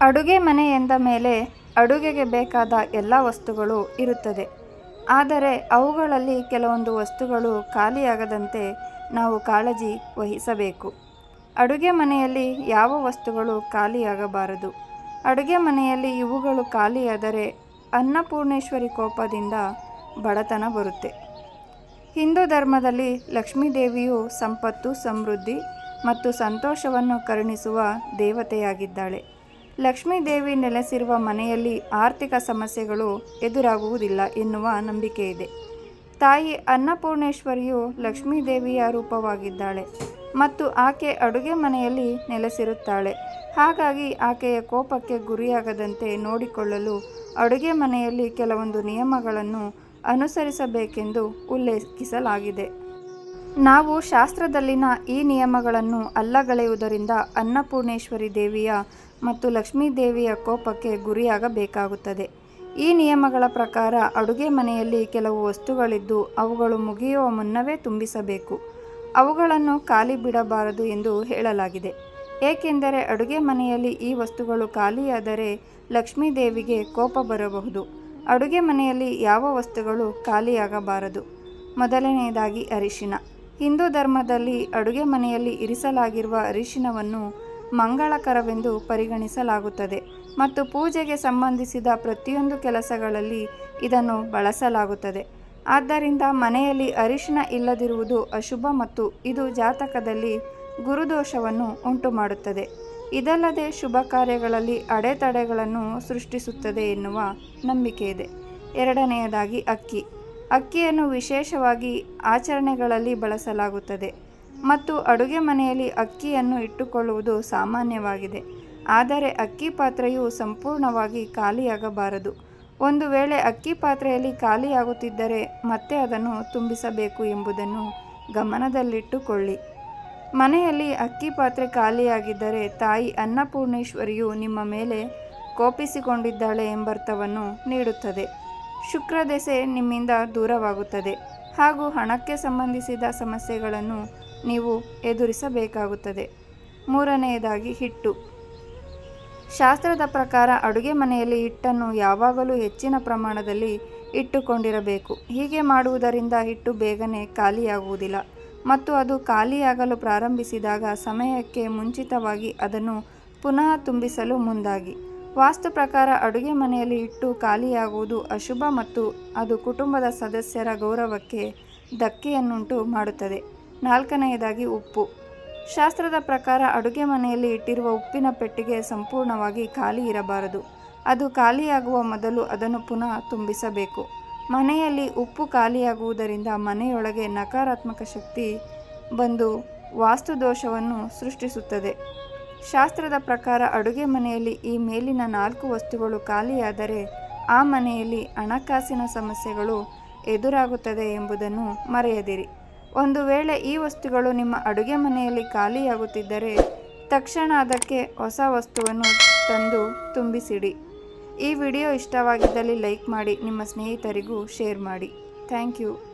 ಅಡುಗೆ ಮನೆ ಎಂದ ಮೇಲೆ ಅಡುಗೆಗೆ ಬೇಕಾದ ಎಲ್ಲ ವಸ್ತುಗಳು ಇರುತ್ತದೆ. ಆದರೆ ಅವುಗಳಲ್ಲಿ ಕೆಲವೊಂದು ವಸ್ತುಗಳು ಖಾಲಿಯಾಗದಂತೆ ನಾವು ಕಾಳಜಿ ವಹಿಸಬೇಕು. ಅಡುಗೆ ಮನೆಯಲ್ಲಿ ಯಾವ ವಸ್ತುಗಳು ಖಾಲಿಯಾಗಬಾರದು? ಅಡುಗೆ ಮನೆಯಲ್ಲಿ ಇವುಗಳು ಖಾಲಿಯಾದರೆ ಅನ್ನಪೂರ್ಣೇಶ್ವರಿ ಕೋಪದಿಂದ ಬಡತನ ಬರುತ್ತೆ. ಹಿಂದೂ ಧರ್ಮದಲ್ಲಿ ಲಕ್ಷ್ಮೀದೇವಿಯು ಸಂಪತ್ತು, ಸಮೃದ್ಧಿ ಮತ್ತು ಸಂತೋಷವನ್ನು ಕರುಣಿಸುವ ದೇವತೆಯಾಗಿದ್ದಾಳೆ. ಲಕ್ಷ್ಮೀದೇವಿ ನೆಲೆಸಿರುವ ಮನೆಯಲ್ಲಿ ಆರ್ಥಿಕ ಸಮಸ್ಯೆಗಳು ಎದುರಾಗುವುದಿಲ್ಲ ಎನ್ನುವ ನಂಬಿಕೆ ಇದೆ ತಾಯಿ ಅನ್ನಪೂರ್ಣೇಶ್ವರಿಯು ಲಕ್ಷ್ಮೀದೇವಿಯ ರೂಪವಾಗಿದ್ದಾಳೆ ಮತ್ತು ಆಕೆ ಅಡುಗೆ ಮನೆಯಲ್ಲಿ ನೆಲೆಸಿರುತ್ತಾಳೆ. ಹಾಗಾಗಿ ಆಕೆಯ ಕೋಪಕ್ಕೆ ಗುರಿಯಾಗದಂತೆ ನೋಡಿಕೊಳ್ಳಲು ಅಡುಗೆ ಮನೆಯಲ್ಲಿ ಕೆಲವೊಂದು ನಿಯಮಗಳನ್ನು ಅನುಸರಿಸಬೇಕೆಂದು ಉಲ್ಲೇಖಿಸಲಾಗಿದೆ. ನಾವು ಶಾಸ್ತ್ರದಲ್ಲಿನ ಈ ನಿಯಮಗಳನ್ನು ಅಲ್ಲಗಳೆಯುವುದರಿಂದ ಅನ್ನಪೂರ್ಣೇಶ್ವರಿ ದೇವಿಯ ಮತ್ತು ಲಕ್ಷ್ಮೀ ದೇವಿಯ ಕೋಪಕ್ಕೆ ಗುರಿಯಾಗಬೇಕಾಗುತ್ತದೆ. ಈ ನಿಯಮಗಳ ಪ್ರಕಾರ ಅಡುಗೆ ಮನೆಯಲ್ಲಿ ಕೆಲವು ವಸ್ತುಗಳಿದ್ದು ಅವುಗಳು ಮುಗಿಯುವ ಮುನ್ನವೇ ತುಂಬಿಸಬೇಕು. ಅವುಗಳನ್ನು ಖಾಲಿ ಬಿಡಬಾರದು ಎಂದು ಹೇಳಲಾಗಿದೆ. ಏಕೆಂದರೆ ಅಡುಗೆ ಮನೆಯಲ್ಲಿ ಈ ವಸ್ತುಗಳು ಖಾಲಿಯಾದರೆ ಲಕ್ಷ್ಮೀ ದೇವಿಗೆ ಕೋಪ ಬರಬಹುದು. ಅಡುಗೆ ಮನೆಯಲ್ಲಿ ಯಾವ ವಸ್ತುಗಳು ಖಾಲಿಯಾಗಬಾರದು? ಮೊದಲನೆಯದಾಗಿ ಅರಿಶಿನ. ಹಿಂದೂ ಧರ್ಮದಲ್ಲಿ ಅಡುಗೆ ಮನೆಯಲ್ಲಿ ಇರಿಸಲಾಗಿರುವ ಅರಿಶಿನವನ್ನು ಮಂಗಳಕರವೆಂದು ಪರಿಗಣಿಸಲಾಗುತ್ತದೆ ಮತ್ತು ಪೂಜೆಗೆ ಸಂಬಂಧಿಸಿದ ಪ್ರತಿಯೊಂದು ಕೆಲಸಗಳಲ್ಲಿ ಇದನ್ನು ಬಳಸಲಾಗುತ್ತದೆ. ಆದ್ದರಿಂದ ಮನೆಯಲ್ಲಿ ಅರಿಶಿನ ಇಲ್ಲದಿರುವುದು ಅಶುಭ ಮತ್ತು ಇದು ಜಾತಕದಲ್ಲಿ ಗುರುದೋಷವನ್ನು ಉಂಟುಮಾಡುತ್ತದೆ. ಇದಲ್ಲದೆ ಶುಭ ಕಾರ್ಯಗಳಲ್ಲಿ ಅಡೆತಡೆಗಳನ್ನು ಸೃಷ್ಟಿಸುತ್ತದೆ ಎನ್ನುವ ನಂಬಿಕೆ ಇದೆ ಎರಡನೆಯದಾಗಿ ಅಕ್ಕಿ. ಅಕ್ಕಿಯನ್ನು ವಿಶೇಷವಾಗಿ ಆಚರಣೆಗಳಲ್ಲಿ ಬಳಸಲಾಗುತ್ತದೆ ಮತ್ತು ಅಡುಗೆ ಮನೆಯಲ್ಲಿ ಅಕ್ಕಿಯನ್ನು ಇಟ್ಟುಕೊಳ್ಳುವುದು ಸಾಮಾನ್ಯವಾಗಿದೆ. ಆದರೆ ಅಕ್ಕಿ ಪಾತ್ರೆಯು ಸಂಪೂರ್ಣವಾಗಿ ಖಾಲಿಯಾಗಬಾರದು. ಒಂದು ವೇಳೆ ಅಕ್ಕಿ ಪಾತ್ರೆಯಲ್ಲಿ ಖಾಲಿಯಾಗುತ್ತಿದ್ದರೆ ಮತ್ತೆ ಅದನ್ನು ತುಂಬಿಸಬೇಕು ಎಂಬುದನ್ನು ಗಮನದಲ್ಲಿಟ್ಟುಕೊಳ್ಳಿ. ಮನೆಯಲ್ಲಿ ಅಕ್ಕಿ ಪಾತ್ರೆ ಖಾಲಿಯಾಗಿದ್ದರೆ ತಾಯಿ ಅನ್ನಪೂರ್ಣೇಶ್ವರಿಯು ನಿಮ್ಮ ಮೇಲೆ ಕೋಪಿಸಿಕೊಂಡಿದ್ದಾಳೆ ಎಂಬರ್ಥವನ್ನು ನೀಡುತ್ತದೆ. ಶುಕ್ರ ದೆಸೆ ನಿಮ್ಮಿಂದ ದೂರವಾಗುತ್ತದೆ. ಹಾಗೂ ಹಣಕ್ಕೆ ಸಂಬಂಧಿಸಿದ ಸಮಸ್ಯೆಗಳನ್ನು ನೀವು ಎದುರಿಸಬೇಕಾಗುತ್ತದೆ. ಮೂರನೆಯದಾಗಿ ಹಿಟ್ಟು. ಶಾಸ್ತ್ರದ ಪ್ರಕಾರ ಅಡುಗೆ ಮನೆಯಲ್ಲಿ ಹಿಟ್ಟನ್ನು ಯಾವಾಗಲೂ ಹೆಚ್ಚಿನ ಪ್ರಮಾಣದಲ್ಲಿ ಇಟ್ಟುಕೊಂಡಿರಬೇಕು. ಹೀಗೆ ಮಾಡುವುದರಿಂದ ಹಿಟ್ಟು ಬೇಗನೆ ಖಾಲಿಯಾಗುವುದಿಲ್ಲ. ಮತ್ತು ಅದು ಖಾಲಿಯಾಗಲು ಪ್ರಾರಂಭಿಸಿದಾಗ ಸಮಯಕ್ಕೆ ಮುಂಚಿತವಾಗಿ ಅದನ್ನು ಪುನಃ ತುಂಬಿಸಲು ಮುಂದಾಗಿ. ವಾಸ್ತು ಪ್ರಕಾರ ಅಡುಗೆ ಮನೆಯಲ್ಲಿ ಇಟ್ಟು ಖಾಲಿಯಾಗುವುದು ಅಶುಭ ಮತ್ತು ಅದು ಕುಟುಂಬದ ಸದಸ್ಯರ ಗೌರವಕ್ಕೆ ಧಕ್ಕೆಯನ್ನುಂಟು ಮಾಡುತ್ತದೆ. ನಾಲ್ಕನೆಯದಾಗಿ ಉಪ್ಪು. ಶಾಸ್ತ್ರದ ಪ್ರಕಾರ ಅಡುಗೆ ಮನೆಯಲ್ಲಿ ಇಟ್ಟಿರುವ ಉಪ್ಪಿನ ಪೆಟ್ಟಿಗೆ ಸಂಪೂರ್ಣವಾಗಿ ಖಾಲಿ ಇರಬಾರದು. ಅದು ಖಾಲಿಯಾಗುವ ಮೊದಲು ಅದನ್ನು ಪುನಃ ತುಂಬಿಸಬೇಕು. ಮನೆಯಲ್ಲಿ ಉಪ್ಪು ಖಾಲಿಯಾಗುವುದರಿಂದ ಮನೆಯೊಳಗೆ ನಕಾರಾತ್ಮಕ ಶಕ್ತಿ ಬಂದು ವಾಸ್ತು ದೋಷವನ್ನು ಸೃಷ್ಟಿಸುತ್ತದೆ. ಶಾಸ್ತ್ರದ ಪ್ರಕಾರ ಅಡುಗೆ ಮನೆಯಲ್ಲಿ ಈ ಮೇಲಿನ ನಾಲ್ಕು ವಸ್ತುಗಳು ಖಾಲಿಯಾದರೆ ಆ ಮನೆಯಲ್ಲಿ ಹಣಕಾಸಿನ ಸಮಸ್ಯೆಗಳು ಎದುರಾಗುತ್ತದೆ ಎಂಬುದನ್ನು ಮರೆಯದಿರಿ. ಒಂದು ವೇಳೆ ಈ ವಸ್ತುಗಳು ನಿಮ್ಮ ಅಡುಗೆ ಮನೆಯಲ್ಲಿ ಖಾಲಿಯಾಗುತ್ತಿದ್ದರೆ ತಕ್ಷಣ ಅದಕ್ಕೆ ಹೊಸ ವಸ್ತುವನ್ನು ತಂದು ತುಂಬಿಸಿಡಿ. ಈ ವಿಡಿಯೋ ಇಷ್ಟವಾಗಿದ್ದಲ್ಲಿ ಲೈಕ್ ಮಾಡಿ, ನಿಮ್ಮ ಸ್ನೇಹಿತರಿಗೂ ಶೇರ್ ಮಾಡಿ. Thank you.